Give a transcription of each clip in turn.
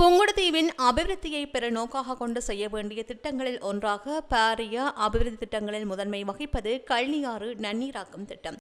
புங்குடுதீவின் அபிவிருத்தியை பெற நோக்காக கொண்டு செய்ய வேண்டிய திட்டங்களில் ஒன்றாக பாரிய அபிவிருத்தி திட்டங்களில் முதன்மை வகிப்பது கல்னியாறு நன்னீராக்கும் திட்டம்.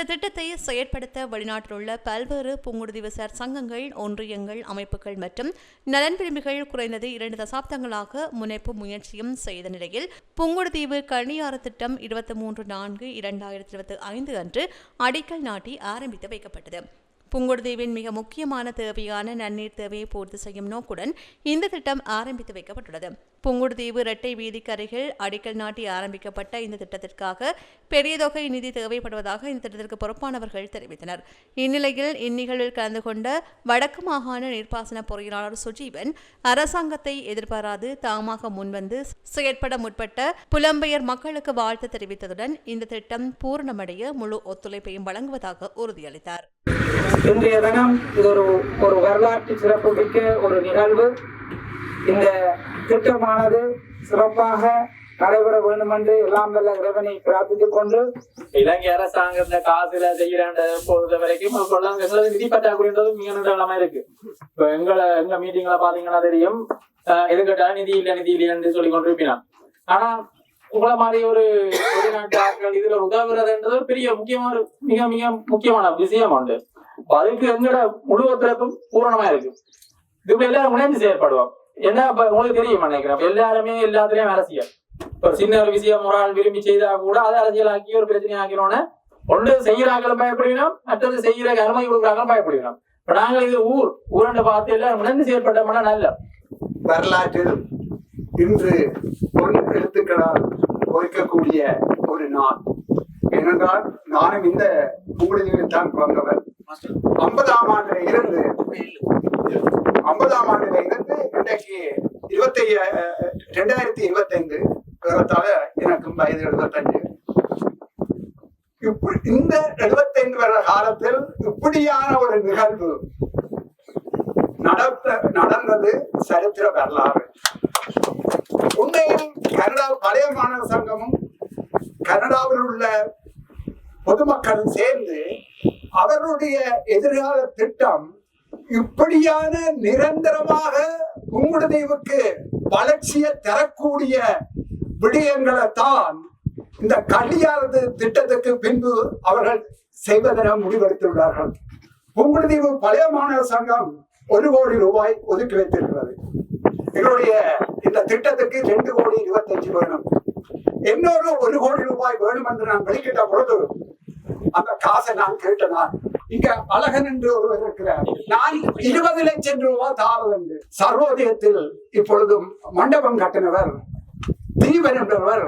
இந்த திட்டத்தை செயற்படுத்த வெளிநாட்டில் உள்ள பல்வேறு புங்குடுதீவுசார் சங்கங்கள் ஒன்றியங்கள் அமைப்புகள் மற்றும் நலன் விரும்பிகள் குறைந்தது இரண்டு தசாப்தங்களாக முனைப்பு முயற்சியும் செய்த நிலையில் புங்குடுதீவு கணியாறு திட்டம் இருபத்தி மூன்று நான்கு இரண்டாயிரத்தி இருபத்தி ஐந்து அன்று அடிக்கல் நாட்டி ஆரம்பித்து வைக்கப்பட்டது. புங்குடுதீவின் மிக முக்கியமான தேவையான நன்னீர் தேவையை பூர்த்தி செய்யும் நோக்குடன் இந்த திட்டம் ஆரம்பித்து வைக்கப்பட்டுள்ளது. புங்குடுதீவு இரட்டை வீதிக்கு அருகில் அடிக்கல் நாட்டி ஆரம்பிக்கப்பட்ட இந்த திட்டத்திற்காக பெரிய தொகை நிதி தேவைப்படுவதாக இந்த திட்டத்திற்கு பொறுப்பானவர்கள் தெரிவித்தனர். இந்நிலையில் இந்நிகழ்வில் கலந்து கொண்ட வடக்கு மாகாண நீர்ப்பாசன பொறியாளர் சுஜீவன் அரசாங்கத்தை எதிர்பாராது தாமாக முன்வந்து செயற்பட முற்பட்ட புலம்பெயர் மக்களுக்கு வாழ்த்து தெரிவித்ததுடன் இந்த திட்டம் பூரணமடைய முழு ஒத்துழைப்பையும் வழங்குவதாக உறுதியளித்தார். இன்றைய தினம் இது ஒரு ஒரு வரலாற்று சிறப்புமிக்க ஒரு நிகழ்வு. இந்த திட்டமானது சிறப்பாக நடைபெற வேண்டும் என்று எல்லாம் வல்ல இறைவனை பிரார்த்தித்துக் கொண்டு இலங்கை அரசாங்கம் இந்த காசுல செய்யறாண்ட பொறுத்த வரைக்கும் எங்களது நிதி பற்றாக்குறைன்றது மிக நிலமா இருக்கு. இப்ப எங்களை எங்க மீட்டிங்ல பாத்தீங்கன்னா தெரியும். அஹ் எது கேட்டாலும் நிதி இல்ல நிதி இல்லைன்னு சொல்லி கொண்டிருப்பினான் ஆனா உங்களை மாதிரி ஒரு வெளிநாட்டு ஆட்கள் இதுல உதவுறதுன்றது பெரிய முக்கியமான மிக மிக முக்கியமான விஷயம் உண்டு. அதுக்கு எங்களோட முழு ஒத்துழைப்பும் பூரணமா இருக்கு இது எல்லாரும் முனைந்து செயற்படுவோம் என்ன இப்ப உங்களுக்கு தெரியும் நினைக்கிறேன் எல்லாருமே எல்லாத்துலயும் அரசியல் ஒரு சின்ன ஒரு விஷயம் ஒரு ஆள் விரும்பி செய்தா கூட அதை அரசியலாக்கி ஒரு பிரச்சனை ஆக்கினோன்னு ஒன்று செய்யறாங்களும் பயப்படுவினோம் மற்றது செய்யற அனுமதி கொடுக்குறாங்களும் பயப்படுவினோம் இப்ப நாங்கள் இது ஊர் ஊரண்ட பார்த்து எல்லாரும் முனைந்து செயற்பட்டோம்னா நல்ல வரலாற்றில் இன்று பொன் எழுத்துக்களால் பொறிக்கக்கூடிய ஒரு நாள் ஏனென்றால் நானும் இந்த பூங்குடியில் தான் பிறந்தவர் ஐம்பதாம் ஆண்டுல இருந்து ஐம்பதாம் ஆண்டுல இருந்து இன்றைக்கு இருபத்தி ரெண்டாயிரத்தி இருபத்தைந்து ஏறத்தாழ எனக்கும் வயது எழுபத்தஞ்சு. இப்படி இந்த எழுபத்தைந்து வருட காலத்தில் இப்படியான ஒரு நிகழ்வு நடத்த நடந்தது சரித்திர வரலாறு. உண்மையில் கனடா பழைய மாணவர் சங்கமும் கனடாவில் உள்ள பொதுமக்களும் சேர்ந்து அவருடைய எதிர்கால திட்டம் இப்படியான நிரந்தரமாக உங்களுடையவுக்கு வளர்ச்சியை தரக்கூடிய விடயங்களை தான் இந்த கல்வியாளது திட்டத்துக்கு பின்பு அவர்கள் செய்வதென முடிவெடுத்துள்ளார்கள். புங்குடுதீவு பழைய மாணவர் சங்கம் ஒரு கோடி ரூபாய் ஒதுக்கி வைத்திருக்கிறது எங்களுடைய இந்த திட்டத்துக்கு ரெண்டு கோடி இருபத்தஞ்சு வேணும் இன்னொரு ஒரு கோடி ரூபாய் வேணும் என்று நான் வெளிக்கிட்ட பொழுது அந்த காசை நான் கேட்டேன் இங்க அழகன் என்று ஒருவர் இருக்கிறார். நான் இருபது லட்சம் ரூபாய் தாரது என்று. சர்வோதயத்தில் இப்பொழுதும் மண்டபம் கட்டினவர் தீபன் என்றவர்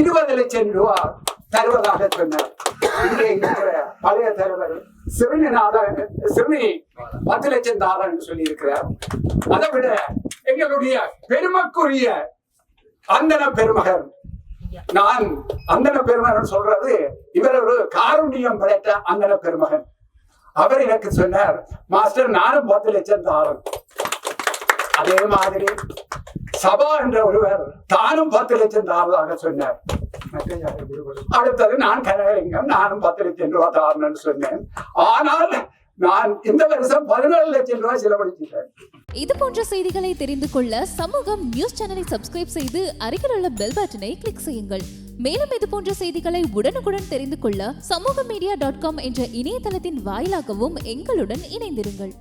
இருபது லட்சம் ரூபாய் தருவதாக சொன்னார். இங்கே இருக்கிற பழைய தலைவர் சிறுநாத சிறுமி பத்து லட்சம் தாரா என்று சொல்லி இருக்கிறார் அதை விட எங்களுடைய பெருமக்குரிய அந்தன பெருமகன் நான் அந்தன பெருமகன் சொல்றது இவர் ஒரு காருண்யம் படைத்த அந்தன பெருமகன். அவர் எனக்கு சொன்னார் மாஸ்டர் நானும் பத்து லட்சம் தாரன். அதே மாதிரி சபா என்ற ஒருவர் தானும் பத்து லட்சம் தாரதாக சொன்னார். அடுத்தது நான் கனகலிங்கம் நானும் பத்து லட்சம் ரூபாய் தாரணும்னு சொன்னேன். ஆனால் நான் இந்த வருஷம் பதினேழு லட்சம் ரூபாய் செலவழிச்சிட்டேன். இது போன்ற செய்திகளை தெரிந்து கொள்ள சமூகம் நியூஸ் சேனலை சப்ஸ்கிரைப் செய்து அருகில் உள்ள பெல் பட்டனை கிளிக் செய்யுங்கள். மேலும் இது போன்ற செய்திகளை உடனுக்குடன் தெரிந்து கொள்ள சமூக மீடியா டாட் காம் என்ற இணையதளத்தின் வாயிலாகவும் எங்களுடன் இணைந்திருங்கள்.